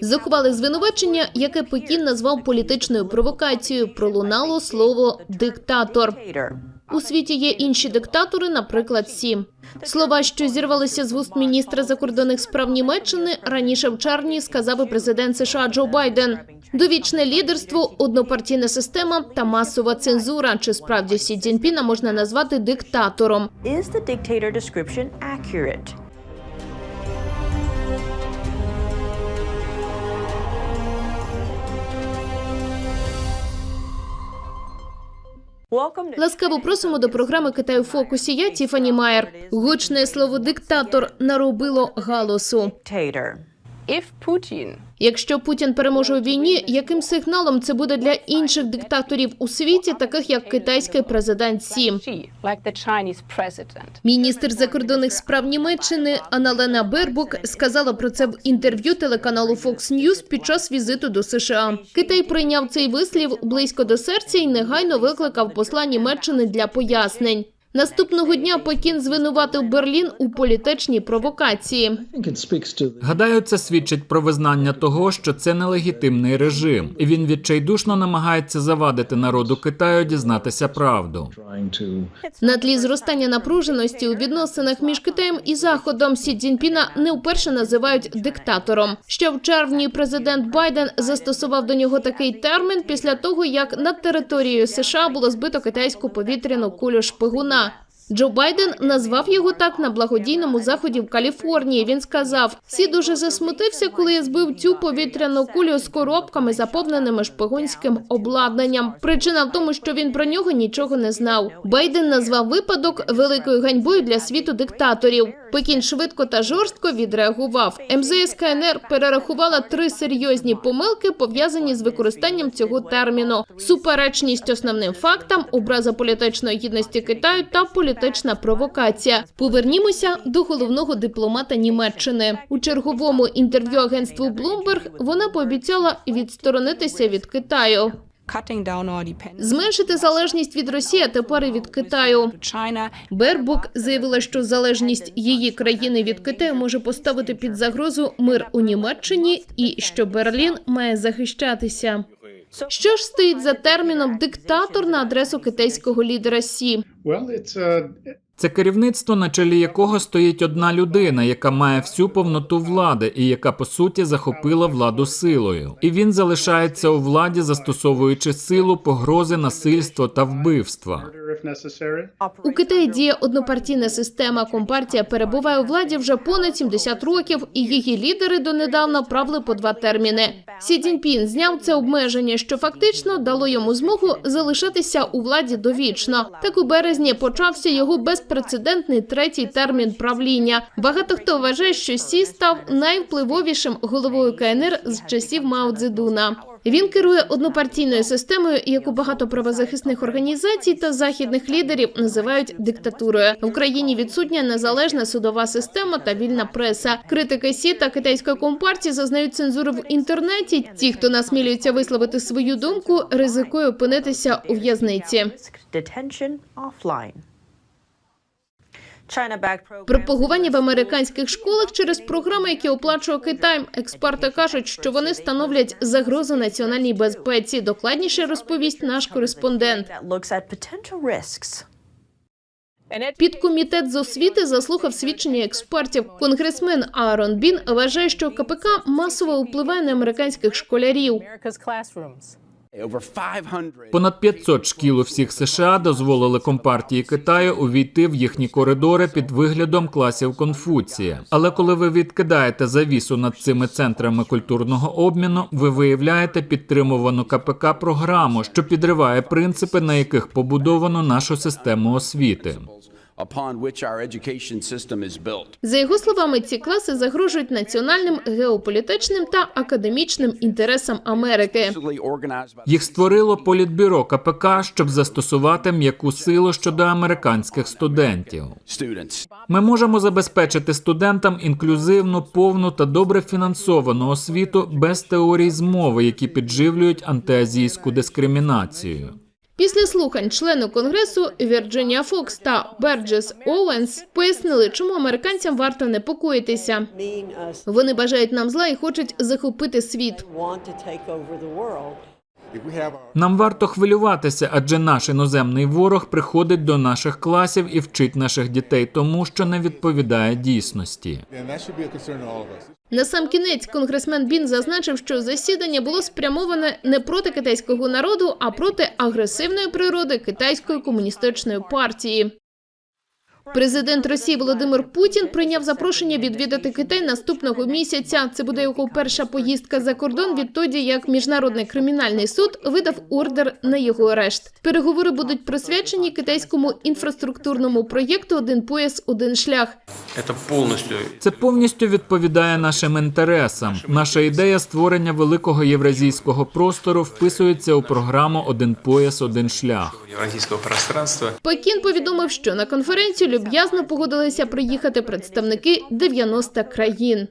Заховали звинувачення, яке Пекін назвав політичною провокацією. Пролунало слово диктатор. У світі є інші диктатори, наприклад, Сі. Слова, що зірвалися з вуст міністра закордонних справ Німеччини, раніше в червні сказав і президент США Джо Байден. Довічне лідерство, однопартійна система та масова цензура. Чи справді Сі Цзіньпіна можна назвати диктатором? Ласкаво просимо до програми Китай у фокусі. Я Тіфані Майер. Гучне слово диктатор наробило галосу. If Putin Якщо Путін переможе у війні, яким сигналом це буде для інших диктаторів у світі, таких як китайський президент Сі? Міністр закордонних справ Німеччини Аналена Бербук сказала про це в інтерв'ю телеканалу Fox News під час візиту до США. Китай прийняв цей вислів близько до серця і негайно викликав посла Німеччини для пояснень. Наступного дня Пекін звинуватив Берлін у політичній провокації. Гадаю, це свідчить про визнання того, що це нелегітимний режим, і він відчайдушно намагається завадити народу Китаю дізнатися правду. На тлі зростання напруженості у відносинах між Китаєм і Заходом Сі Цзіньпіна не вперше називають диктатором. Ще в червні президент Байден застосував до нього такий термін після того, як над територією США було збито китайську повітряну кулю шпигуна. Джо Байден назвав його так на благодійному заході в Каліфорнії. Він сказав: всі дуже засмутився, коли я збив цю повітряну кулю з коробками, заповненими шпигунським обладнанням. Причина в тому, що він про нього нічого не знав. Байден назвав випадок великою ганьбою для світу диктаторів. Пекін швидко та жорстко відреагував. МЗС КНР перерахувала три серйозні помилки, пов'язані з використанням цього терміну: суперечність основним фактам, образа політичної гідності Китаю та політична провокація. Повернімося до головного дипломата Німеччини. У черговому інтерв'ю агентству Bloomberg вона пообіцяла відсторонитися від Китаю. Зменшити залежність від Росії, а тепер і від Китаю. Бербок заявила, що залежність її країни від Китаю може поставити під загрозу мир у Німеччині, і що Берлін має захищатися. Що ж стоїть за терміном диктатор на адресу китайського лідера Сі? Це керівництво, на чолі якого стоїть одна людина, яка має всю повноту влади і яка по суті захопила владу силою. І він залишається у владі, застосовуючи силу, погрози, насильство та вбивства. У Китаї діє однопартійна система. Компартія перебуває у владі вже понад 70 років, і її лідери донедавна правили по два терміни. Сі Цзіньпін зняв це обмеження, що фактично дало йому змогу залишатися у владі довічно. Так у березні почався його безпрецедентний третій термін правління. Багато хто вважає, що Сі став найвпливовішим головою КНР з часів Мао Цзедуна. Він керує однопартійною системою, яку багато правозахисних організацій та західних лідерів називають диктатурою. В Україні відсутня незалежна судова система та вільна преса. Критики СІ та китайської компартії зазнають цензури в інтернеті. Ті, хто насмілюється висловити свою думку, ризикує опинитися у в'язниці. Пропагування в американських школах через програми, які оплачує Китай. Експерти кажуть, що вони становлять загрозу національній безпеці. Докладніше розповість наш кореспондент. Підкомітет з освіти заслухав свідчення експертів. Конгресмен Аарон Бін вважає, що КПК масово впливає на американських школярів. Понад 500 шкіл у всіх США дозволили компартії Китаю увійти в їхні коридори під виглядом класів Конфуція. Але коли ви відкидаєте завісу над цими центрами культурного обміну, ви виявляєте підтримувану КПК програму, що підриває принципи, на яких побудовано нашу систему освіти. Upon which our education system is built. За його словами, ці класи загрожують національним, геополітичним та академічним інтересам Америки. Їх створило політбюро КПК, щоб застосувати м'яку силу щодо американських студентів. Ми можемо забезпечити студентам інклюзивну, повну та добре фінансовану освіту без теорій змови, які підживлюють антиазійську дискримінацію. Після слухань члени конгресу Вірджинія Фокс та Берджес Оуенс пояснили, чому американцям варто непокоїтися. Вони бажають нам зла і хочуть захопити світ. Нам варто хвилюватися, адже наш іноземний ворог приходить до наших класів і вчить наших дітей тому, що не відповідає дійсності. На сам кінець конгресмен Бін зазначив, що засідання було спрямоване не проти китайського народу, а проти агресивної природи китайської комуністичної партії. Президент Росії Володимир Путін прийняв запрошення відвідати Китай наступного місяця. Це буде його перша поїздка за кордон відтоді, як міжнародний кримінальний суд видав ордер на його арешт. Переговори будуть присвячені китайському інфраструктурному проєкту Один пояс, один шлях. Это полностью Це повністю відповідає нашим інтересам. Наша ідея створення великого євразійського простору вписується у програму Один пояс, один шлях. Пекін повідомив, що на конференцію люб'язно погодилися приїхати представники 90 країн.